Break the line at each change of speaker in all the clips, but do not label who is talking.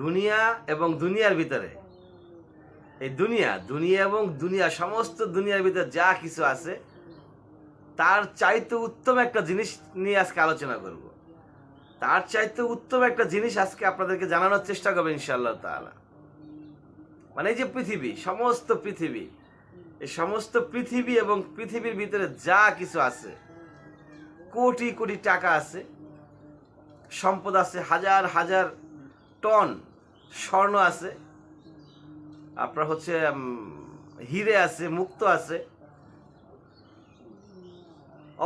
দুনিয়া এবং দুনিয়ার ভিতরে। এই দুনিয়া দুনিয়া এবং দুনিয়া, সমস্ত দুনিয়ার ভিতরে যা কিছু আছে, তার চাইতে উত্তম একটা জিনিস নিয়ে আজকে আলোচনা করব। তার চাইতে উত্তম একটা জিনিস আজকে আপনাদেরকে জানানোর চেষ্টা করবে ইনশাআল্লাহ তাআলা। মানে এই যে পৃথিবী, সমস্ত পৃথিবী, এই সমস্ত পৃথিবী এবং পৃথিবীর ভিতরে যা কিছু আছে, কোটি কোটি টাকা আছে, সম্পদ আছে, হাজার হাজার টন স্বর্ণ আছে, আপনার হচ্ছে হিরে আছে, মুক্ত আছে।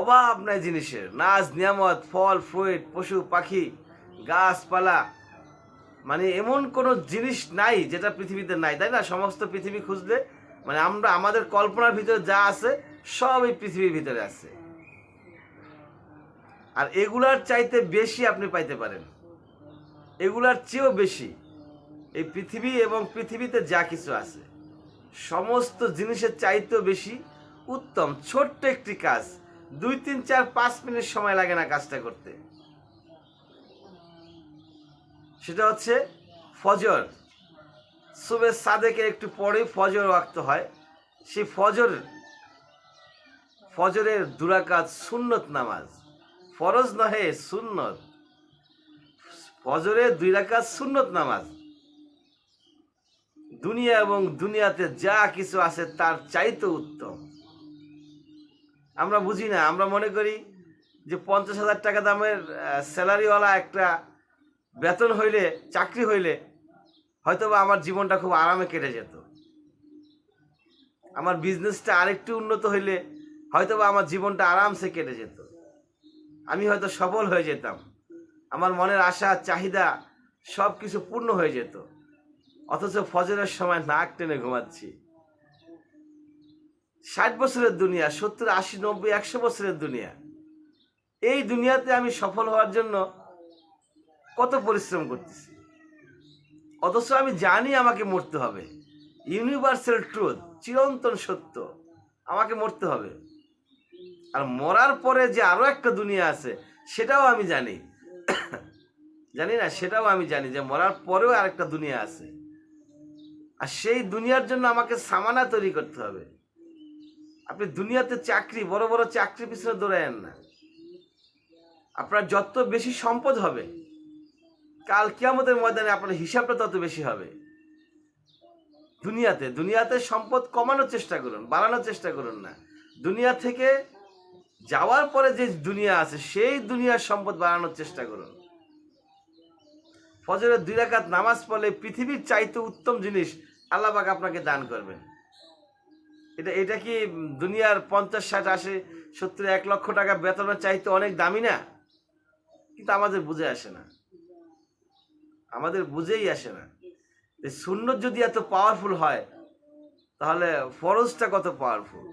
অভাব নাই জিনিসের, নাচ, নিয়ামত, ফল, ফ্রুইট, পশু, পাখি, গাছপালা মানে এমন কোনো জিনিস নাই যেটা পৃথিবীতে নাই, তাই না? সমস্ত পৃথিবী খুঁজলে মানে আমরা, আমাদের কল্পনার ভিতরে যা আছে সব এই পৃথিবীর ভিতরে আছে। আর এগুলার চাইতে বেশি আপনি পাইতে পারেন। এগুলার চেয়েও বেশি। এই পৃথিবী এবং পৃথিবীতে যা কিছু আছে, সমস্ত জিনিসের চাইতেও বেশি উত্তম, ছোট্ট একটি কাজ। দুই, তিন, চার, পাঁচ মিনিট সময় লাগে না কাজটা করতে। সেটা হচ্ছে ফজর। সুবে সাদেকে একটু পরে ফজর ওয়াক্ত হয়। সেই ফজর, ফজরের দুরাকাত সুন্নত নামাজ। ফরজ নহে, সুন্নত। ফজরের দুই রাকাত সুন্নত নামাজ। দুনিয়া এবং দুনিয়াতে যা কিছু আছে তার চাইতে উত্তম। আমরা বুঝি না, আমরা মনে করি যে পঞ্চাশ হাজার টাকা দামের স্যালারিওয়ালা একটা বেতন হইলে, চাকরি হইলে হয়তো বা আমার জীবনটা খুব আরামে কেটে যেত। আমার বিজনেসটা আরেকটু উন্নত হইলে হয়তো বা আমার জীবনটা আরামসে কেটে যেত। আমি হয়তো সফল হয়ে যেতাম। আমার মনের আশা, চাহিদা সব কিছু পূর্ণ হয়ে যেত। অথচ ফজরের সময় নাক টেনে ঘুমাচ্ছি। ষাট বছরের দুনিয়া, সত্তর, আশি, নব্বই, একশো বছরের দুনিয়া। এই দুনিয়াতে আমি সফল হওয়ার জন্য কত পরিশ্রম করতেছি। অথচ আমি জানি আমাকে মরতে হবে। ইউনিভার্সাল ট্রুথ, চিরন্তন সত্য, আমাকে মরতে হবে। আর মরার পরে যে আরও একটা দুনিয়া আছে, সেটাও আমি জানি। জানি না, সেটাও আমি জানি যে মরার পরেও আরেকটা দুনিয়া আছে। আর সেই দুনিয়ার জন্য আমাকে সামানা তৈরি করতে হবে। আপনি দুনিয়াতে চাকরি, বড় বড় চাকরি পিছনে দৌড়ায়েন না। আপনার যত বেশি সম্পদ হবে, কাল কিয়ামতের ময়দানে আপনার হিসাবটা তত বেশি হবে। দুনিয়াতে দুনিয়াতে সম্পদ কমানোর চেষ্টা করুন, বাড়ানোর চেষ্টা করুন না। দুনিয়া থেকে যাওয়ার পরে যে দুনিয়া আছে, সেই দুনিয়ার সম্পদ বাড়ানোর চেষ্টা করুন। ফজরের দুই রাকাত নামাজ পড়লে পৃথিবীর চাইতে উত্তম জিনিস আল্লাহ পাক আপনাকে দান করবেন। এটা এটা কি দুনিয়ার পঞ্চাশ ষাট আশি সত্তর এক লক্ষ টাকা বেতনের চাইতে অনেক দামি না? কিন্তু আমাদের বুঝে আসে না। আমাদের বুঝেই আসে না। যে সুন্নত যদি এত পাওয়ারফুল হয়, তাহলে ফরজটা কত পাওয়ারফুল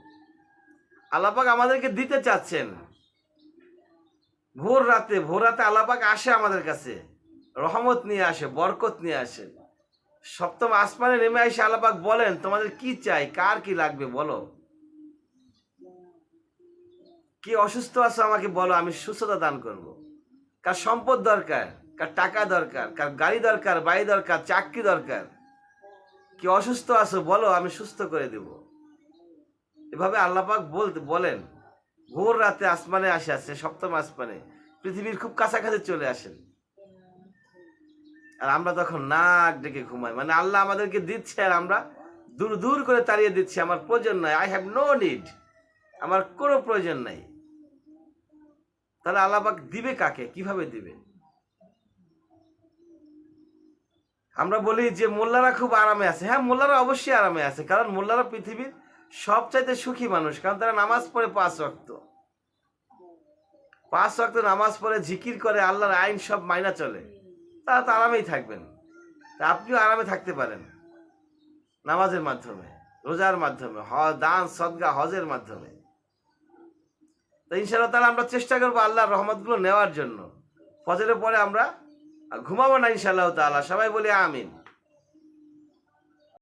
আল্লাপাক আমাদেরকে দিতে চাচ্ছেন। ভোর রাতে ভোর রাতে আল্লাপাক আসে আমাদের কাছে। রহমত নিয়ে আসে, বরকত নিয়ে আসে। সপ্তম আসমানে নেমে এসে আল্লাপাক বলেন, তোমাদের কি চাই? কার কি লাগবে বলো? কি অসুস্থ আছো আমাকে বলো, আমি সুস্থতা দান করব। কার সম্পদ দরকার, কার টাকা দরকার, কার গাড়ি দরকার, বাড়ি দরকার, চাকরি দরকার, কি অসুস্থ আছো বলো, আমি সুস্থ করে দেব। এভাবে আল্লাপাক বলতে, বলেন, ভোর রাতে আসমানে আসে আসছে সপ্তম আসমানে। পৃথিবীর খুব কাছাকাছি চলে আসেন। আর আমরা তখন নাক ডেকে ঘুমাই। মানে আল্লাহ আমাদেরকে দিচ্ছে আর আমরা দূর দূর করে তাড়িয়ে দিচ্ছি। আমার প্রয়োজন নাই। আই হ্যাভ নো নিড আমার কোনো প্রয়োজন নাই। তাহলে আল্লাহবাক দিবে কাকে? কীভাবে দিবে? আমরা বলি যে, মোল্লারা খুব আরামে আছে। হ্যাঁ মোল্লারা অবশ্যই আরামে আছে। কারণ মোল্লারা পৃথিবীর সবচাইতে সুখী মানুষ। কারণ তারা নামাজ পড়ে পাঁচ রক্ত পাঁচ রক্ত নামাজ পড়ে, জিকির করে, আল্লাহর আইন সব মাইনা চলে। তারা তো আরামেই থাকবেন। তা আপনিও আরামে থাকতে পারেন। নামাজের মাধ্যমে, রোজার মাধ্যমে, হ, দান, সদগা, হজের মাধ্যমে। তো ইনশাল্লাহ তাহলে আমরা চেষ্টা করব আল্লাহর রহমতগুলো নেওয়ার জন্য। ফজরের পরে আমরা ঘুমাবো না ইনশাআল্লাহ তাল্লাহ সবাই বলি আমিন।